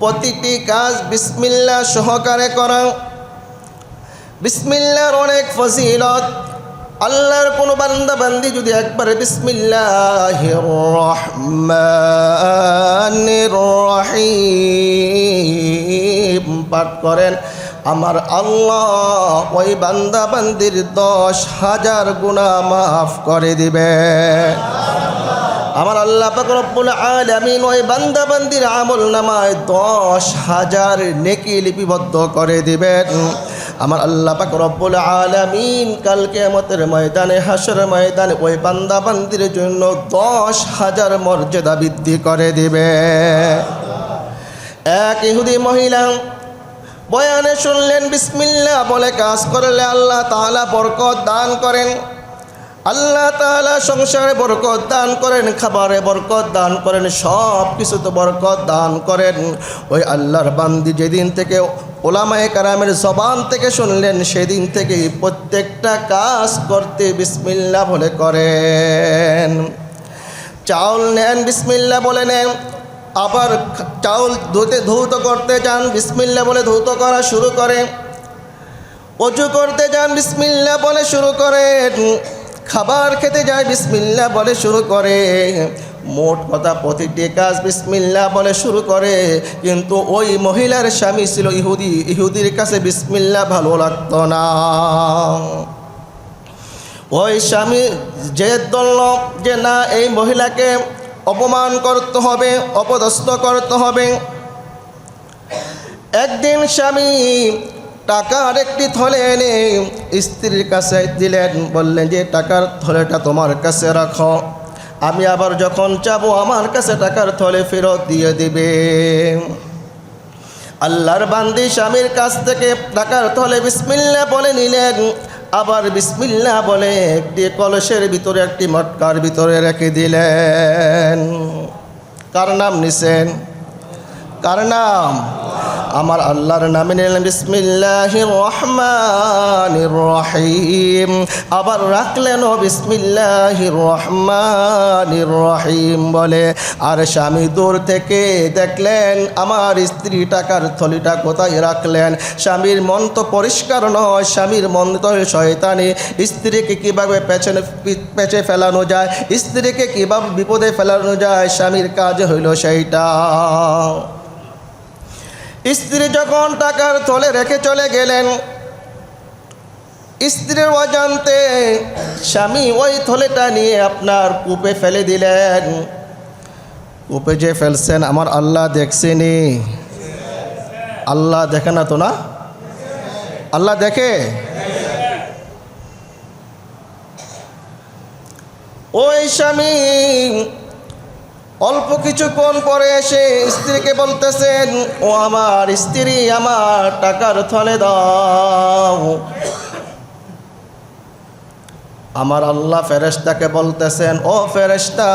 প্রতিটি কাজ বিসমিল্লা সহকারে করা। বিসমিল্লার অনেক ফজিলত। আল্লাহর কোনো বান্দা বান্দি যদি একবারে বিসমিল্লাহ পাঠ করেন, আমার আল্লাহ ওই বান্দা বান্দির দশ হাজার গুণা মাফ করে দিবে আমার আল্লাহ রব্বুল আলামিন ওই বান্দা বান্দির আমল নামায় দশ হাজার নেকি লিপিবদ্ধ করে দিবেন। আমার আল্লাহ পাক রব্বুল আলামিন কালকে আমাদের ময়দানে হাসর ময়দানে ওই বান্দা বান্দির জন্য দশ হাজার মর্যাদা বৃদ্ধি করে দিবে। এক ইহুদি মহিলা বয়ানে শুনলেন বিসমিল্লা বলে কাজ করলে আল্লাহ তাআলা বরকত দান করেন। আল্লাহ তাআলা সংসারে বরকত দান করেন, খাবারে বরকত দান করেন সব কিছুতে বরকত দান করেন। ওই আল্লাহর বান্দি যেদিন থেকে ওলামায়ে কারামের জবান থেকে শুনলেন, সেদিন থেকেই প্রত্যেকটা কাজ করতে বিসমিল্লা বলে করেন। চাউল নেন বিসমিল্লা বলে নেন। আবার চাউল ধুতে, ধৌত করতে যান বিসমিল্লা বলে ধৌত করা শুরু করে অজু করতে যান বিসমিল্লা বলে শুরু করেন। খাবার খেতে যায় বিসমিল্লা বলে শুরু করে। মোট কথা প্রতিটি কাজ বিসমিল্লা বলে শুরু করে। কিন্তু ওই মহিলার স্বামী ছিল ইহুদি। ইহুদির কাছে বিসমিল্লা ভালো লাগতো না। ওই স্বামী যে দল, যে না, এই মহিলাকে অপমান করতে হবে, অপদস্থ করতে হবে। একদিন স্বামী টাকার একটি থলে এনে স্ত্রীর কাছে দিলেন, বললেন, যে টাকার থলেটা তোমার কাছে রাখো, আমি আবার যখন চাবো, আমার কাছে টাকার থলে ফেরত দিয়ে দিবে। আল্লাহর বান্দি স্বামীর কাছ থেকে টাকার থলে বিসমিল্লা বলে নিলেন। আবার বিসমিল্লা বলে একটি কলসের ভিতরে, একটি মটকার ভিতরে রেখে দিলেন। কার নাম নিছেন? কার নাম? আমার আল্লাহর নামে নিলাম বিসমিল্লাহ রহমান রহিম। আবার রাখলেন ও বিসমিল্লাহ রহমান রহিম বলে, আর স্বামী দূর থেকে দেখলেন, আমার স্ত্রী টাকার থলিটা কোথায় রাখলেন? স্বামীর মন তো পরিষ্কার নয়, স্বামীর মন তো শয়তানি। স্ত্রীকে কীভাবে পেছনে পেঁচে ফেলানো যায়? স্ত্রীকে কীভাবে বিপদে ফেলানো যায়? স্বামীর কাজ হইল সেইটা। স্ত্রী যখন টাকার থলে রেখে চলে গেলেন স্ত্রীর অজান্তে স্বামী ওই থলেটা নিয়ে আপনার কূপে ফেলে দিলেন। কূপে যে ফেলছেন, আমার আল্লাহ দেখছেনি। আল্লাহ দেখে না তো না? আল্লাহ দেখে? ওই স্বামী অল্প কিছুক্ষণ পরে এসে স্ত্রীকে বলতেছেন, ও আমার স্ত্রী, আমার টাকার থলে দাও। আমার আল্লাহ ফেরেশতাকে বলতেছেন, ও ফেরেশতা,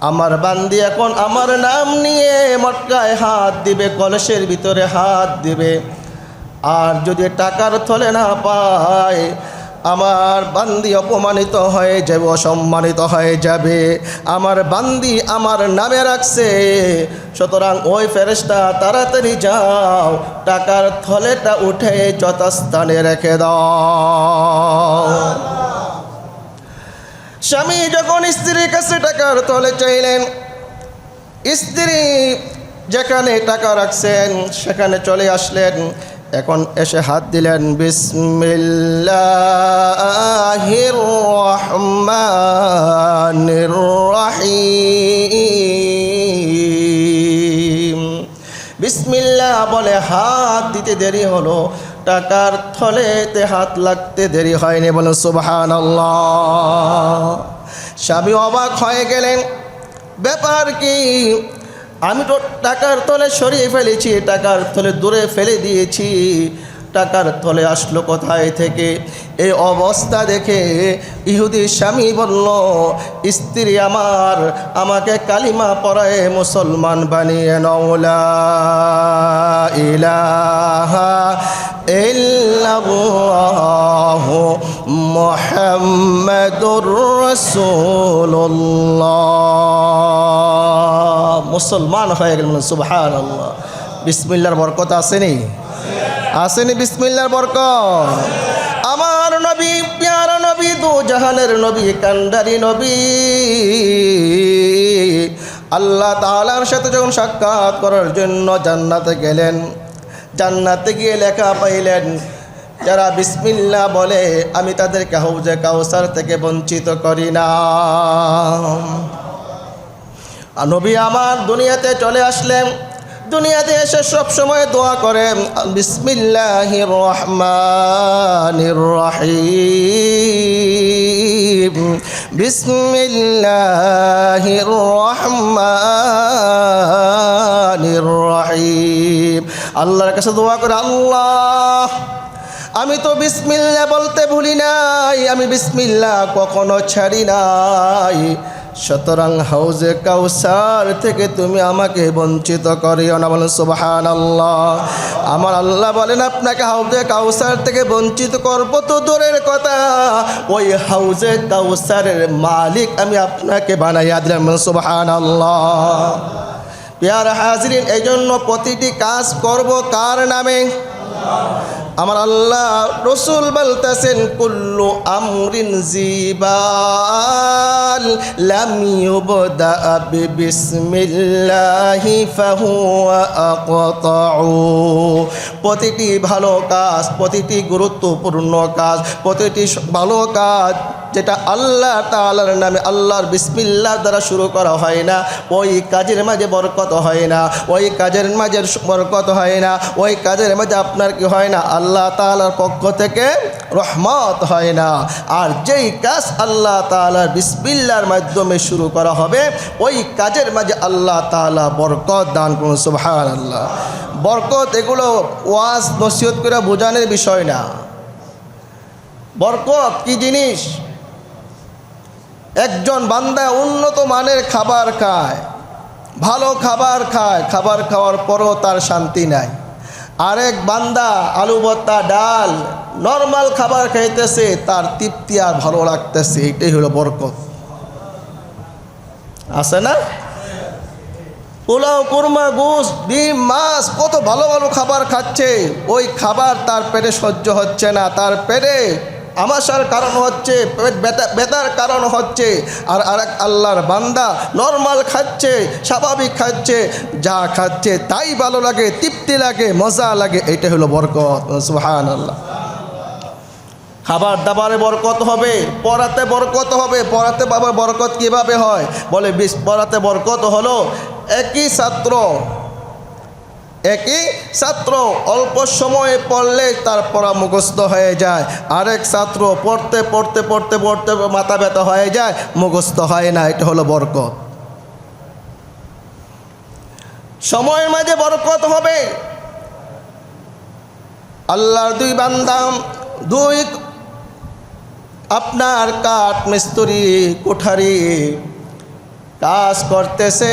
আমার বান্দি এখন আমার নাম নিয়ে মটকায় হাত দিবে, কলসের ভিতরে হাত দিবে। আর যদি টাকার থলে না পায় আমার বান্দি অপমানিত হয়ে যাবে, অসম্মানিত হয়ে যাবে। আমার বান্দি আমার নামে রাখছে। সুতরাং ওই ফেরেস্তা তাড়াতাড়ি যাও, টাকার থলেটা উঠে যথাস্থানে রেখে দাও। স্বামী যখন স্ত্রীর কাছে টাকার তলে চাইলেন, স্ত্রী যেখানে টাকা রাখছেন, সেখানে চলে আসলেন। এখন এসে হাত দিলেন, বিসমিল্লাহির রহমানির রহিম। বিসমিল্লাহ বলে, হাত দিতে দেরি হলো। টাকার থলেতে হাত লাগতে দেরি হয়নি। বলে সুবহান স্বামী অবাক হয়ে গেলেন। ব্যাপার কি? আমি তো টাকার তলে সরিয়ে ফেলেছি, টাকার তলে দূরে ফেলে দিয়েছি। টাকার তলে আসলো কোথায় থেকে? এই অবস্থা দেখে ইহুদি স্বামী বলল, স্ত্রী আমার, আমাকে কালিমা পড়ায় মুসলমান বানিয়ে নওলা ইলাহা ইল্লাল্লাহ মুসলমান হয়ে গেল সুবাহান আল্লাহ বিসমিল্লার বরকত আসেনি? আসেনি বিসমিল্লার বরকত? আমার নবী, প্যার নবী, দু জাহানের নবী, কান্ডারি নবী। আল্লাহ তাআলার সাথে যখন সাক্ষাৎ করার জন্য জান্নাতে গেলেন, জান্নাতে গিয়ে লেখা পাইলেন, যারা বিসমিল্লা বলে, আমি তাদেরকে হাউজে কাউসার থেকে বঞ্চিত করি না। নবী আমার দুনিয়াতে চলে আসলেন। দুনিয়াতে এসে সব সময় দোয়া করে বিসমিল্লাহির রহমানির রহিম। বিসমিল্লাহির রহমানির রহিম। আল্লাহর কাছে দোয়া করে, আল্লাহ, আমি তো বিসমিল্লা বলতে ভুলি নাই, আমি বিসমিল্লা কখনো ছাড়ি নাই। সুতরাং হাউজে কাউসার থেকে তুমি আমাকে বঞ্চিত করিও না বলেন সুবাহান আল্লাহ আমার আল্লাহ বলেন, আপনাকে হাউজে কাউসার থেকে বঞ্চিত করব তো দূরের কথা। ওই হাউজে কাউসারের মালিক আমি আপনাকে বানাইয়া দিলাম সুবাহান আল্লাহ পেয়ার হাজরিন এই জন্য প্রতিটি কাজ করব কার নামে? আমার আল্লাহ রসুল বলতেছেন, কুল্লু আমরিন জিবাল লামিও বদা বিসমিল্লাহি ফাহুয়া আকতাউ। প্রতিটি ভালো কাজ, প্রতিটি গুরুত্বপূর্ণ কাজ, প্রতিটি ভালো কাজ যেটা আল্লাহ তাআলার নামে আল্লাহর বিসমিল্লাহ দ্বারা শুরু করা হয় না, ওই কাজের মাঝে বরকত হয় না, ওই কাজের মাঝে বরকত হয় না, ওই কাজের মাঝে আপনার কি হয় না, আল্লাহ তাআলার পক্ষ থেকে রহমত হয় না। আর যেই কাজ আল্লাহ তাআলার বিসমিল্লার মাধ্যমে শুরু করা হবে, ওই কাজের মাঝে আল্লাহ তাআলা বরকত দান করুন সুবহান আল্লাহ বরকত এগুলো ওয়াজ, নসিহত করে বোঝানোর বিষয় না। বরকত কি জিনিস? একজন বান্দা উন্নত মানের খাবার খায়, ভালো খাবার খায়, খাবার খাওয়ার পরও তার শান্তি নাই। আরেক বান্দা আলু ভর্তা, ডাল, নর্মাল খাবার খাইতেছে, তার তৃপ্তি আর ভালো লাগতেছে, এটাই হলো বরকত। আছে না? পোলাও, কুরমা গোস ডিম, মাছ, কত ভালো ভালো খাবার খাচ্ছে, ওই খাবার তার পেটে সহ্য হচ্ছে না, তার পেটে আমাশার কারণ হচ্ছে ব্যথার কারণ হচ্ছে, আর আরেক আল্লাহর বান্দা নর্মাল খাচ্ছে, স্বাভাবিক খাচ্ছে, যা খাচ্ছে তাই ভালো লাগে, তৃপ্তি লাগে, মজা লাগে এটা হলো বরকত সুহান আল্লাহ খাবার দাবারে বরকত হবে, পড়াতে বরকত হবে, পড়াতে বাবা বরকত কীভাবে হয়? বলে, বিশ পড়াতে বরকত হলো, একই ছাত্র একই ছাত্র অল্প সময়ে পড়লে তার পড়া মুখস্থ হয়ে যায়। আরেক ছাত্র পড়তে পড়তে পড়তে পড়তে মাথা ব্যথা হয়ে যায়, মুখস্থ হয় না, এটা হলো বরকত। সময়ের মাঝে বরকত হবে। আল্লাহর দুই বান্দাম দুই আপনার কাঠ মিস্ত্রি, কোঠারি কাজ করতেছে।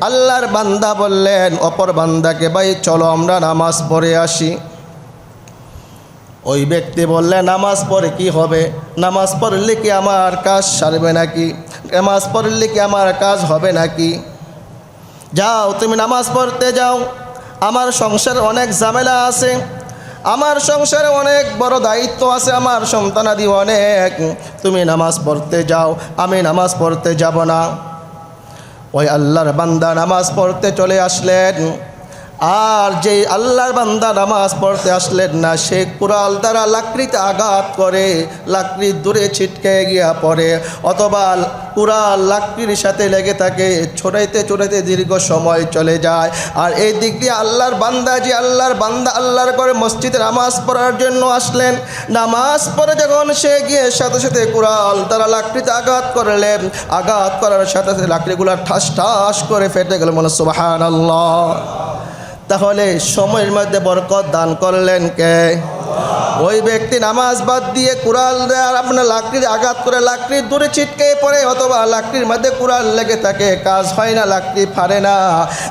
আল্লাহর বান্দা বললেন, অপর বান্দাকে, ভাই, চলো আমরা নামাজ পড়ে আসি। ওই ব্যক্তি বললেন নামাজ পড়ে কি হবে? নামাজ পড়লে কি আমার কাজ সারবে নাকি? নামাজ পড়লে কি আমার কাজ হবে নাকি? যাও, তুমি নামাজ পড়তে যাও। আমার সংসারে অনেক ঝামেলা আছে। আমার সংসারে অনেক বড় দায়িত্ব আছে। আমার সন্তানাদি অনেক। তুমি নামাজ পড়তে যাও। আমি নামাজ পড়তে যাব না। ওই আল্লাহর বান্দা নামাজ পড়তে চলে আসলেন। আর যে আল্লাহর বান্দা নামাজ পড়তে আসলেন না, সে কুড়াল দ্বারা লাকড়িতে আঘাত করে, লাকড়ি দূরে ছিটকে গিয়া পড়ে। অথবা কুড়াল লাকড়ির সাথে লেগে থাকে ছোটাইতে ছোটাইতে দীর্ঘ সময় চলে যায়। আর এই দিক দিয়ে আল্লাহর বান্দা যে আল্লাহর বান্দা আল্লাহর করে মসজিদে নামাজ পড়ার জন্য আসলেন, নামাজ পড়ে যখন সে গিয়ে সাথে সাথে কুড়াল তারা লাকড়িতে আঘাত করলেন, আঘাত করার সাথে সাথে লাকড়িগুলো ঠাস ঠাস করে ফেটে গেল, মনে সুবাহান আল্লাহ তাহলে সময়ের মধ্যে বরকত দান করলেন কে? ওই ব্যক্তি নামাজ বাদ দিয়ে কুড়াল আপনার লাকড়ির আঘাত করে লাকড়ির দূরে ছিটকে পড়ে, অথবা লাকড়ির মধ্যে কুড়াল লেগে থাকে, কাজ হয় না, লাকড়ি ফাড়ে না।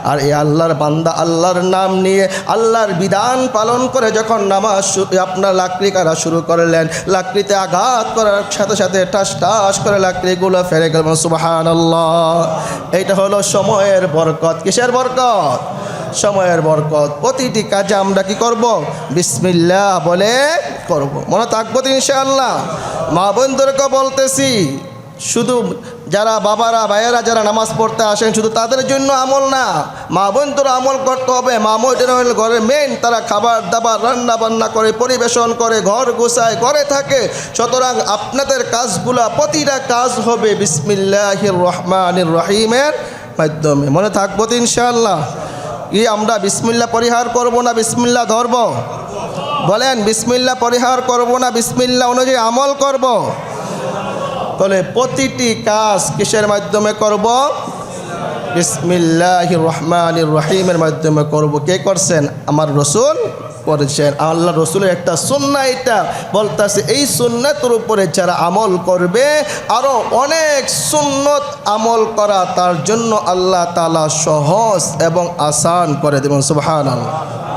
আর এই আল্লাহর বান্দা আল্লাহর নাম নিয়ে আল্লাহর বিধান পালন করে যখন নামাজ আপনার লাকড়ি কাটা শুরু করলেন, লাকড়িতে আঘাত করার সাথে সাথে টাস টাস করে লাকড়িগুলো ফেরে গেল সুবাহান এইটা হলো সময়ের বরকত। কিসের বরকত? সময়ের বরকত, প্রতিটি কাজে আমরা কি করব? বিসমিল্লাহ বলে করব। মনে থাকব তো ইনশাআল্লাহ। মা বোনদেরকে বলতেছি, শুধু যারা বাবারা, ভাইয়েরা যারা নামাজ পড়তে আসেন, শুধু তাদের জন্য আমল না, মা বোন তোরা আমল করতে হবে। মা হল ঘরের মেন তারা খাবার দাবার, রান্না বান্না করে, পরিবেশন করে, ঘর গোছায়, ঘরে থাকে। সুতরাং আপনাদের কাজগুলা, প্রতিটা কাজ হবে বিসমিল্লাহির রহমানির রহিমের মাধ্যমে। মনে থাকব তো ইনশাআল্লাহ। কি আমরা বিসমিল্লা পরিহার করব না বিসমিল্লা ধরব? বলেন, বিসমিল্লা পরিহার করব না বিসমিল্লা অনুযায়ী আমল করব? তাহলে প্রতিটি কাজ কিসের মাধ্যমে করব? বিসমিল্লাহ রহমান রহিমের মাধ্যমে করব। কে করছেন? আমার রসুল করেছেন। আল্লাহ রসুলের একটা সন্না এটা। বলতেছে, এই সুন্নাতের উপরে যারা আমল করবে আরও অনেক সুন্নত আমল করা তার জন্য আল্লাহ তালা সহজ এবং আসান করে দেবেন। সুবাহ আল্লাহ